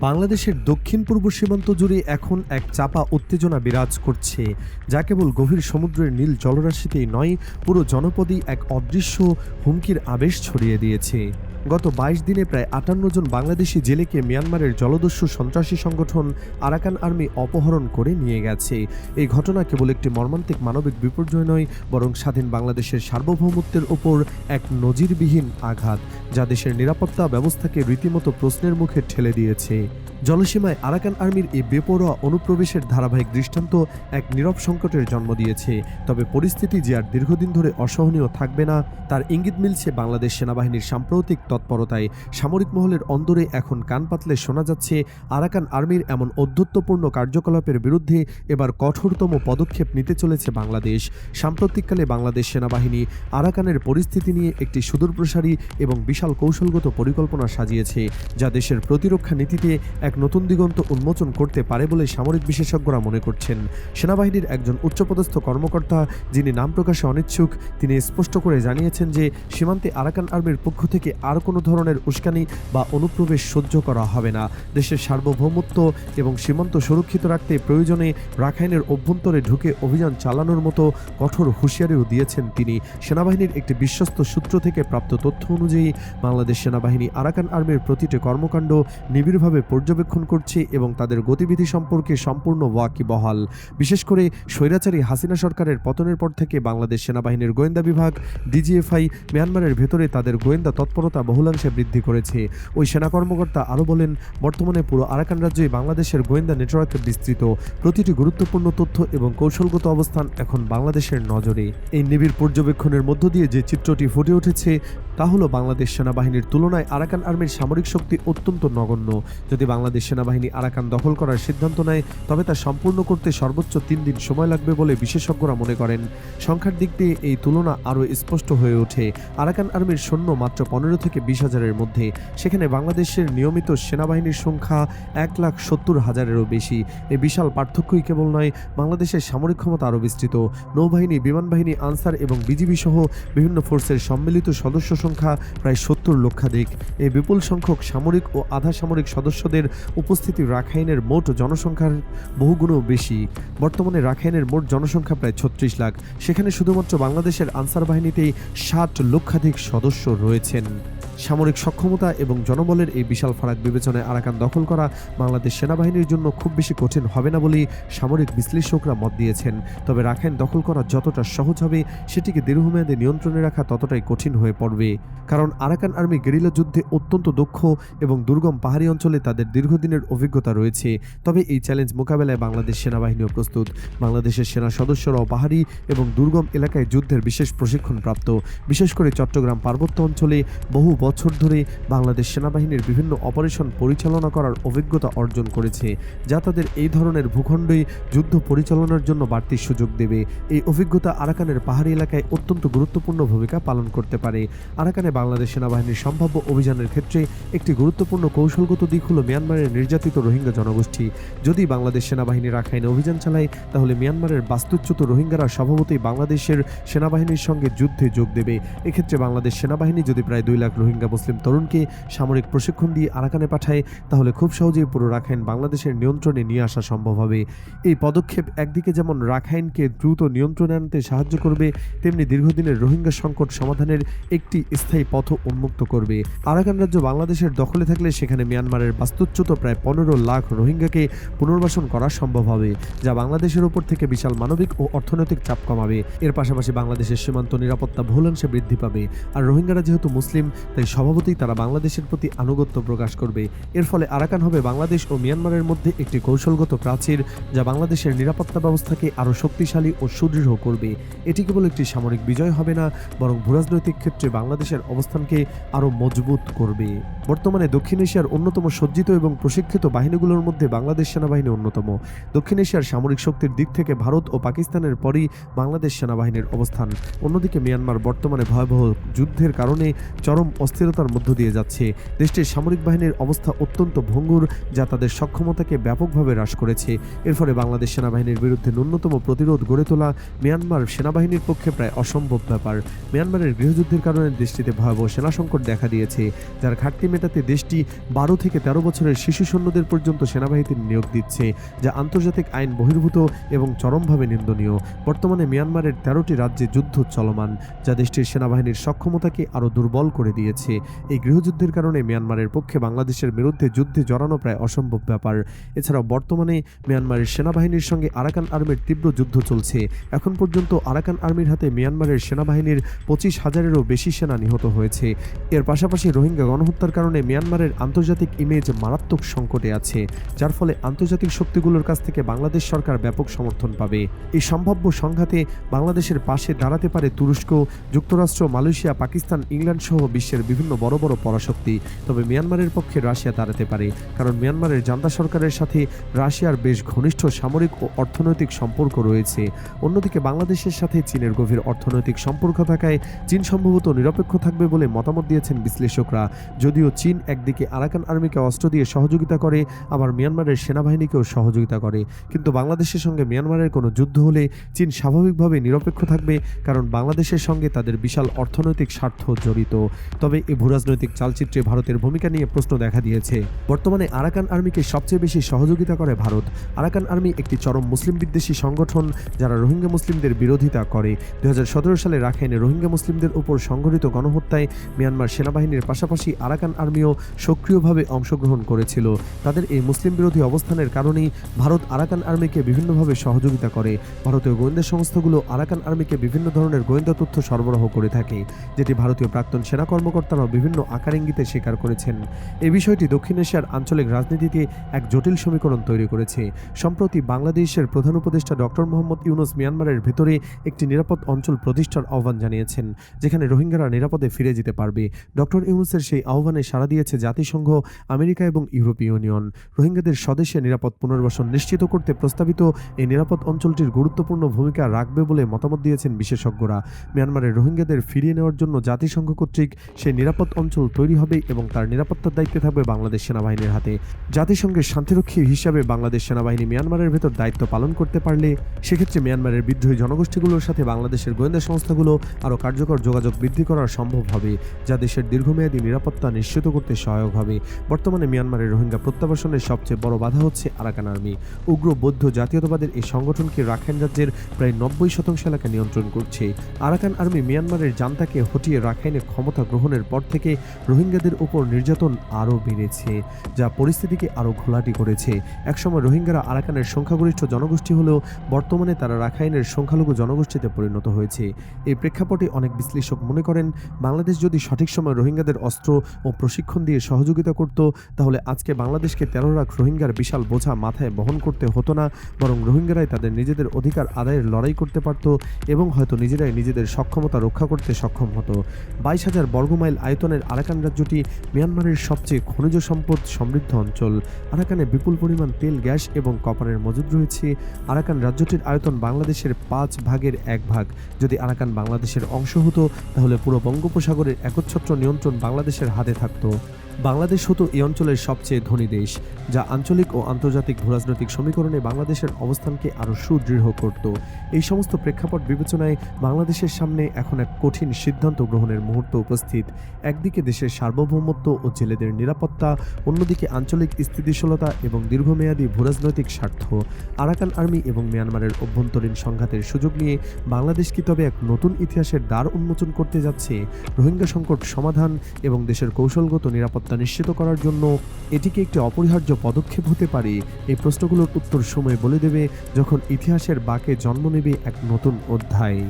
বাংলাদেশের দক্ষিণ পূর্ব সীমান্ত জুড়ে এখন এক চাপা উত্তেজনা বিরাজ করছে, যা কেবল গভীর সমুদ্রের নীল জলরাশিতেই নয়, পুরো জনপদেই এক অদৃশ্য হুমকির আবেশ ছড়িয়ে দিয়েছে। গত বাইশ দিনে প্রায় আটান্ন জন বাংলাদেশি জেলেকে মিয়ানমারের জলদস্যু সন্ত্রাসী সংগঠন আরাকান আর্মি অপহরণ করে নিয়ে গেছে। এই ঘটনা কেবল একটি মর্মান্তিক মানবিক বিপর্যয় নয়, বরং স্বাধীন বাংলাদেশের সার্বভৌমত্বের ওপর এক নজিরবিহীন আঘাত, যা দেশের নিরাপত্তা ব্যবস্থাকে রীতিমতো প্রশ্নের মুখে ঠেলে দিয়েছে। জলসীমায় আরাকান আর্মির এই বেপরোয়া অনুপ্রবেশের ধারাবাহিক দৃষ্টান্ত এক নীরব সংকটের জন্ম দিয়েছে। তবে পরিস্থিতি যে আর দীর্ঘদিন ধরে অসহনীয় থাকবে না, তার ইঙ্গিত মিলছে বাংলাদেশ সেনাবাহিনীর সাম্প্রতিক তৎপরতায়। সামরিক মহলের অন্দরে এখন কান পাতলে শোনা যাচ্ছে, আরাকান আর্মির এমন অধ্যত্বপূর্ণ কার্যকলাপের বিরুদ্ধে এবার কঠোরতম পদক্ষেপ নিতে চলেছে বাংলাদেশ। সাম্প্রতিককালে বাংলাদেশ সেনাবাহিনী আরাকানের পরিস্থিতি নিয়ে একটি সুদূরপ্রসারী এবং বিশাল কৌশলগত পরিকল্পনা সাজিয়েছে, যা দেশের প্রতিরক্ষা নীতিতে এক নতুন দিগন্ত উন্মোচন করতে পারে বলে সামরিক বিশেষজ্ঞরা মনে করছেন। সেনাবাহিনীর একজন উচ্চপদস্থ কর্মকর্তা, যিনি নাম প্রকাশে অনিচ্ছুক, তিনি স্পষ্ট করে জানিয়েছেন যে সীমান্তে আরাকান আর্মির পক্ষ থেকে আর কোনো ধরনের উস্কানি বা অনুপ্রবেশ সহ্য করা হবে না। দেশের সার্বভৌমত্ব এবং সীমান্ত সুরক্ষিত রাখতে প্রয়োজনে রাখাইনের অভ্যন্তরে ঢুকে অভিযান চালানোর মতো কঠোর হুঁশিয়ারিও দিয়েছেন তিনি। সেনাবাহিনীর একটি বিশ্বস্ত সূত্র থেকে প্রাপ্ত তথ্য অনুযায়ী বাংলাদেশ সেনাবাহিনী আরাকান আর্মির প্রতিটি কর্মকাণ্ড নিবিড়ভাবে পর্যবেক্ষণ করছে এবং তাদের গতিবিধি সম্পর্কে সম্পূর্ণ ওয়াকিবহাল বিশেষ করে স্বৈরাচারী হাসিনা সরকারের পতনের পর থেকে বাংলাদেশ সেনাবাহিনীর গোয়েন্দা বিভাগ, ডিজিএফআই, মিয়ানমারের ভেতরে তাদের গোয়েন্দা তৎপরতা বহুলাংশে বৃদ্ধি করেছে। ওই সেনা কর্মকর্তা আরও বলেন, বর্তমানে পুরো আরাকান রাজ্যই বাংলাদেশের গোয়েন্দা নেটওয়ার্ক বিস্তৃত। প্রতিটি গুরুত্বপূর্ণ তথ্য এবং কৌশলগত অবস্থান এখন বাংলাদেশের নজরে। এই নিবিড় পর্যবেক্ষণের মধ্য দিয়ে যে চিত্রটি ফুটে উঠেছে, তা হলো বাংলাদেশ সেনাবাহিনীর তুলনায় আরাকান আর্মির সামরিক শক্তি অত্যন্ত নগণ্য। যদি বাংলাদেশ সেনাবাহিনী আরাকান দখল করার সিদ্ধান্ত নেয়, তবে তা সম্পূর্ণ করতে সর্বোচ্চ তিন দিন সময় লাগবে বলে বিশেষজ্ঞরা মনে করেন। সংখ্যার দিক দিয়ে এই তুলনা আরও স্পষ্ট হয়ে ওঠে। আরাকান আর্মির সৈন্য মাত্র পনেরো থেকে বিশ হাজারের মধ্যে। সেখানে বাংলাদেশের নিয়মিত সেনাবাহিনীর সংখ্যা এক লাখ সত্তর হাজারেরও বেশি। এই বিশাল পার্থক্যই কেবল নয়, বাংলাদেশের সামরিক ক্ষমতা আরও বিস্তৃত। নৌবাহিনী বিমান বাহিনী আনসার এবং বিজিবি সহ বিভিন্ন ফোর্সের সম্মিলিত সদস্য সংখ্যা প্রায় সত্তর লক্ষাধিক। এই বিপুল সংখ্যক সামরিক ও আধা সামরিক সদস্যদের উপস্থিতি রাখাইনের মোট জনসংখ্যার বহুগুণও বেশি। বর্তমানে রাখাইনের মোট জনসংখ্যা প্রায় ছত্রিশ লাখ। সেখানে শুধুমাত্র বাংলাদেশের আনসার বাহিনীতেই ষাট লক্ষাধিক সদস্য রয়েছেন। সামরিক সক্ষমতা এবং জনবলের এই বিশাল ফারাক বিবেচনায় আরাকান দখল করা বাংলাদেশ সেনাবাহিনীর জন্য খুব বেশি কঠিন হবে না বলেই সামরিক বিশ্লেষকরা মত দিয়েছেন। তবে রাখাইন দখল করা যতটা সহজ হবে, সেটিকে দীর্ঘমেয়াদে নিয়ন্ত্রণে রাখা ততটাই কঠিন হয়ে পড়বে। কারণ আরাকান আর্মি গেরিলা যুদ্ধে অত্যন্ত দক্ষ এবং দুর্গম পাহাড়ি অঞ্চলে তাদের দীর্ঘদিনের অভিজ্ঞতা রয়েছে। তবে এই চ্যালেঞ্জ মোকাবেলায় বাংলাদেশ সেনাবাহিনীও প্রস্তুত। বাংলাদেশের সেনা সদস্যরাও পাহাড়ি এবং দুর্গম এলাকায় যুদ্ধের বিশেষ প্রশিক্ষণ প্রাপ্ত। বিশেষ করে চট্টগ্রাম পার্বত্য অঞ্চলে বহু বছর ধরে বাংলাদেশ সেনাবাহিনীর বিভিন্ন অপারেশন পরিচালনা করার অভিজ্ঞতা অর্জন করেছে, যা তাদের এই ধরনের ভূখণ্ডে যুদ্ধ পরিচালনার জন্য বাড়তি সুযোগ দেবে। এই অভিজ্ঞতা আরাকানের পাহাড়ি এলাকায় অত্যন্ত গুরুত্বপূর্ণ ভূমিকা পালন করতে পারে। আরাকানে বাংলাদেশ সেনাবাহিনীর সম্ভাব্য অভিযানের ক্ষেত্রে একটি গুরুত্বপূর্ণ কৌশলগত দিক হল মিয়ানমারের নির্যাতিত রোহিঙ্গা জনগোষ্ঠী। যদি বাংলাদেশ সেনাবাহিনী রাখাইনে অভিযান চালায়, তাহলে মিয়ানমারের বাস্তুচ্যুত রোহিঙ্গারা স্বভাবতই বাংলাদেশের সেনাবাহিনীর সঙ্গে যুদ্ধে যোগ দেবে। এক্ষেত্রে বাংলাদেশ সেনাবাহিনী যদি প্রায় দুই লাখ রোহিঙ্গা মুসলিম তরুণকে সামরিক প্রশিক্ষণ দিয়ে আরাকানে পাঠায়, তাহলে খুব সহজেই পুরো রাখাইন বাংলাদেশের নিয়ন্ত্রণে নিয়ে আসা সম্ভব হবে। এই পদক্ষেপ একদিকে যেমন রাখাইনকে দ্রুত নিয়ন্ত্রণে আনতে সাহায্য করবে, তেমনি দীর্ঘদিনের রোহিঙ্গা সংকট সমাধানের একটি স্থায়ী পথ উন্মুক্ত করবে। আরাকান রাজ্য বাংলাদেশের দখলে থাকলে সেখানে মিয়ানমারের বাস্তুচ্যুত প্রায় পনেরো লাখ রোহিঙ্গাকে পুনর্বাসন করা সম্ভব হবে, যা বাংলাদেশের উপর থেকে বিশাল মানবিক ও অর্থনৈতিক চাপ কমাবে। এর পাশাপাশি বাংলাদেশের সীমান্ত নিরাপত্তা বহুলাংশে বৃদ্ধি পাবে। আর রোহিঙ্গারা যেহেতু মুসলিম, তাই স্বভাবতই তারা বাংলাদেশের প্রতি আনুগত্য প্রকাশ করবে। এর ফলে আরাকান হবে বাংলাদেশ ও মিয়ানমারের মধ্যে একটি কৌশলগত প্রাচীর, যা বাংলাদেশের নিরাপত্তা ব্যবস্থাকে আরও শক্তিশালী ও সুদৃঢ় করবে। এটি কেবল একটি সামরিক বিজয় হবে না, বরং ভূরাজনৈতিক ক্ষেত্রে বাংলাদেশের অবস্থানকে আরও মজবুত করবে। বর্তমানে দক্ষিণ এশিয়ার অন্যতম সজ্জিত এবং প্রশিক্ষিত বাহিনীগুলোর মধ্যে বাংলাদেশ সেনাবাহিনী অন্যতম। দক্ষিণ এশিয়ার সামরিক শক্তির দিক থেকে ভারত ও পাকিস্তানের পরই বাংলাদেশ সেনাবাহিনীর অবস্থান। অন্যদিকে মিয়ানমার বর্তমানে ভয়াবহ যুদ্ধের কারণে চরম অস্থিরতার মধ্য দিয়ে যাচ্ছে। দেশটির সামরিক বাহিনীর অবস্থা অত্যন্ত ভঙ্গুর, যা তাদের সক্ষমতাকে ব্যাপকভাবে হ্রাস করেছে। এর ফলে বাংলাদেশ সেনাবাহিনীর বিরুদ্ধে ন্যূনতম প্রতিরোধ গড়ে তোলা মিয়ানমার সেনাবাহিনীর পক্ষে প্রায় অসম্ভব ব্যাপার। মিয়ানমারের গৃহযুদ্ধের কারণে দেশটিতে ভয়াবহ সেনা সংকট দেখা দিয়েছে, যার ঘাটতি মেটাতে দেশটি বারো থেকে তেরো বছরের শিশু সৈন্যদের পর্যন্ত সেনাবাহিনীতে নিয়োগ দিচ্ছে, যা আন্তর্জাতিক আইন বহির্ভূত এবং চরমভাবে নিন্দনীয়। বর্তমানে মিয়ানমারের তেরোটি রাজ্যে যুদ্ধ চলমান, যা দেশটির সেনাবাহিনীর সক্ষমতাকে আরও দুর্বল করে দিয়েছে। এই গৃহযুদ্ধের কারণে মিয়ানমারের পক্ষে বাংলাদেশের বিরুদ্ধে যুদ্ধে জড়ানো প্রায় অসম্ভব ব্যাপার। এছাড়াও বর্তমানে মিয়ানমারের সেনাবাহিনীর সঙ্গে আরাকান আর্মির তীব্র যুদ্ধ চলছে। এখন পর্যন্ত আরাকান আর্মির হাতে মিয়ানমারের সেনাবাহিনীর পঁচিশ হাজারেরও বেশি সেনা নিহত হয়েছে। এর পাশাপাশি রোহিঙ্গা গণহত্যার কারণে মিয়ানমারের আন্তর্জাতিক ইমেজ মারাত্মক সংকটে আছে, যার ফলে আন্তর্জাতিক শক্তিগুলোর কাছ থেকে বাংলাদেশ সরকার ব্যাপক সমর্থন পাবে। এই সম্ভাব্য সংঘাতে বাংলাদেশের পাশে দাঁড়াতে পারে তুরস্ক, যুক্তরাষ্ট্র, মালয়েশিয়া, পাকিস্তান, ইংল্যান্ড সহ বিশ্বের বিভিন্ন বড় বড় পরাশক্তি। তবে মিয়ানমারের পক্ষে রাশিয়া দাঁড়াতে পারে, কারণ মিয়ানমারের জান্তা সরকারের সাথে রাশিয়ার বেশ ঘনিষ্ঠ সামরিক ও অর্থনৈতিক সম্পর্ক রয়েছে। অন্যদিকে বাংলাদেশের সাথে চীনের গভীর অর্থনৈতিক সম্পর্ক থাকায় চীন সম্ভবত নিরপেক্ষ থাকবে বলে মতামত দিয়েছেন বিশ্লেষকরা। যদিও চীন একদিকে আরাকান আর্মিকে অস্ত্র দিয়ে সহযোগিতা করে, আবার মিয়ানমারের সেনাবাহিনীকেও সহযোগিতা করে। কিন্তু বাংলাদেশের সঙ্গে মিয়ানমারের কোনো যুদ্ধ হলে চীন স্বাভাবিকভাবে নিরপেক্ষ থাকবে, কারণ বাংলাদেশের সঙ্গে তাদের বিশাল অর্থনৈতিক স্বার্থ জড়িত। তবে এই ভূরাজনৈতিক চালচিত্রে ভারতের ভূমিকা নিয়ে প্রশ্ন দেখা দিয়েছে। বর্তমানে আরাকান আর্মিকে সবচেয়ে বেশি সহযোগিতা করে ভারত। আরাকান আর্মি একটি চরম মুসলিম বিদ্বেষী সংগঠন, যারা রোহিঙ্গা মুসলিমদের বিরোধিতা করে। দু হাজার সতেরো সালে রাখাইনে রোহিঙ্গা মুসলিমদের উপর সংঘটিত গণহত্যায় মিয়ানমার সেনাবাহিনীর পাশাপাশি আরাকান আর্মিও সক্রিয়ভাবে অংশগ্রহণ করেছিল। তাদের এই মুসলিম বিরোধী অবস্থানের কারণেই ভারত আরাকান আর্মিকে বিভিন্নভাবে সহযোগিতা করে। ভারতীয় গোয়েন্দা সংস্থাগুলো আরাকান আর্মিকে বিভিন্ন ধরনের গোয়েন্দা তথ্য সরবরাহ করে থাকে, যেটি ভারতীয় প্রাক্তন সেনা কর্মকর্তারাও বিভিন্ন আকার ইঙ্গিতে স্বীকার করেছেন। এই বিষয়টি দক্ষিণ এশিয়ার আঞ্চলিক রাজনীতিতে এক জটিল সমীকরণ তৈরি করেছে। সম্প্রতি বাংলাদেশের প্রধান উপদেষ্টা ডক্টর মোহাম্মদ ইউনুস মিয়ানমারের ভেতরে একটি নিরাপদ অঞ্চল প্রতিষ্ঠার আহ্বান জানিয়েছেন, যেখানে রোহিঙ্গারা নিরাপদে ফিরে যেতে পারবে। ডক্টর ইউনুসের সেই আহ্বানে সাড়া দিয়েছে জাতিসংঘ, আমেরিকা এবং ইউরোপীয় ইউনিয়ন। রোহিঙ্গাদের স্বদেশে নিরাপদ পুনর্বাসন নিশ্চিত করতে প্রস্তাবিত এই নিরাপদ অঞ্চলটির গুরুত্বপূর্ণ ভূমিকা রাখবে বলে মতামত দিয়েছেন বিশেষজ্ঞরা। মিয়ানমারের রোহিঙ্গাদের ফিরিয়ে নেওয়ার জন্য জাতিসংঘ কর্তৃক সেই নিরাপদ অঞ্চল তৈরি হবে এবং তার নিরাপত্তার দায়িত্বে থাকবে বাংলাদেশ সেনাবাহিনীর হাতে। জাতিসংঘের শান্তিরক্ষী হিসাবে বাংলাদেশ সেনাবাহিনী মিয়ানমারের ভেতর দায়িত্ব পালন করতে পারলে সেক্ষেত্রে মিয়ানমারের বিদ্রোহী জনগোষ্ঠীগুলোর সাথে বাংলাদেশের গোয়েন্দা সংস্থাগুলো আরও কার্যকর যোগাযোগ বৃদ্ধি করা সম্ভব হবে, যা দেশের দীর্ঘমেয়াদী নিরাপত্তা নিশ্চিত করতে সহায়ক হবে। বর্তমানে মিয়ানমারের রোহিঙ্গা প্রত্যাবাসনের সবচেয়ে বড় বাধা হচ্ছে আরাকান আর্মি। উগ্র বৌদ্ধ জাতীয়তাবাদের এই সংগঠনকে রাখাইন রাজ্যের প্রায় নব্বই শতাংশ এলাকা নিয়ন্ত্রণ করছে। আরাকান আর্মি মিয়ানমারের জান্তাকে হটিয়ে রাখাইনে ক্ষমতা গ্রহণের পর থেকে রোহিঙ্গাদের উপর নির্যাতন আরও বেড়েছে, যা পরিস্থিতিকে আরও ঘোলাটি করেছে। একসময় রোহিঙ্গারা আরাকানের সংখ্যাগরিষ্ঠ জনগোষ্ঠী হলেও বর্তমানে তারা রাখাইনের সংখ্যালঘু জনগোষ্ঠীতে পরিণত হয়েছে। এই প্রেক্ষাপটে অনেক বিশ্লেষক মনে করেন, বাংলাদেশ যদি সঠিক সময় রোহিঙ্গাদের অস্ত্র ও প্রশিক্ষণ দিয়ে সহযোগিতা করত, তাহলে আজকে বাংলাদেশকে তেরো লাখ রোহিঙ্গার বিশাল বোঝা মাথায় বহন করতে হতো না, বরং রোহিঙ্গারাই তাদের নিজেদের অধিকার আদায়ের লড়াই করতে পারত এবং হয়তো নিজেরাই নিজেদের সক্ষমতা রক্ষা করতে সক্ষম হতো। বাইশ হাজার বর্গমাইল আয়তনের আরাকান রাজ্যটি মিয়ানমারের সবচেয়ে খনিজ সম্পদ সমৃদ্ধ অঞ্চল। আরাকানে বিপুল পরিমাণ তেল, গ্যাস এবং কপারের মজুদ রয়েছে। আরাকান রাজ্যটির আয়তন বাংলাদেশের পাঁচ ভাগের এক ভাগ। যদি আরাকান বাংলাদেশের অংশ হতো, তাহলে পুরো বঙ্গোপসাগরের একচ্ছত্র নিয়ন্ত্রণ বাংলাদেশের হাতে থাকতো। বাংলাদেশ হতো এই অঞ্চলের সবচেয়ে ধনী দেশ, যা আঞ্চলিক ও আন্তর্জাতিক ভূরাজনৈতিক সমীকরণে বাংলাদেশের অবস্থানকে আরও সুদৃঢ় করত। এই সমস্ত প্রেক্ষাপট বিবেচনায় বাংলাদেশের সামনে এখন এক কঠিন সিদ্ধান্ত গ্রহণের মুহূর্ত উপস্থিত। একদিকে দেশের সার্বভৌমত্ব ও জেলেদের নিরাপত্তা, অন্যদিকে আঞ্চলিক স্থিতিশীলতা এবং দীর্ঘমেয়াদী ভূরাজনৈতিক স্বার্থ। আরাকান আর্মি এবং মিয়ানমারের অভ্যন্তরীণ সংঘাতের সুযোগ নিয়ে বাংলাদেশ কি তবে এক নতুন ইতিহাসের দ্বার উন্মোচন করতে যাচ্ছে? রোহিঙ্গা সংকট সমাধান এবং দেশের কৌশলগত নিরাপত্তা নিশ্চিত করার জন্য এটিকে একটি অপরিহার্য পদক্ষেপ হতে পারে। এই প্রশ্নগুলোর উত্তর সময় বলে দেবে যখন ইতিহাসের বাকে জন্ম নেবে এক নতুন অধ্যায়।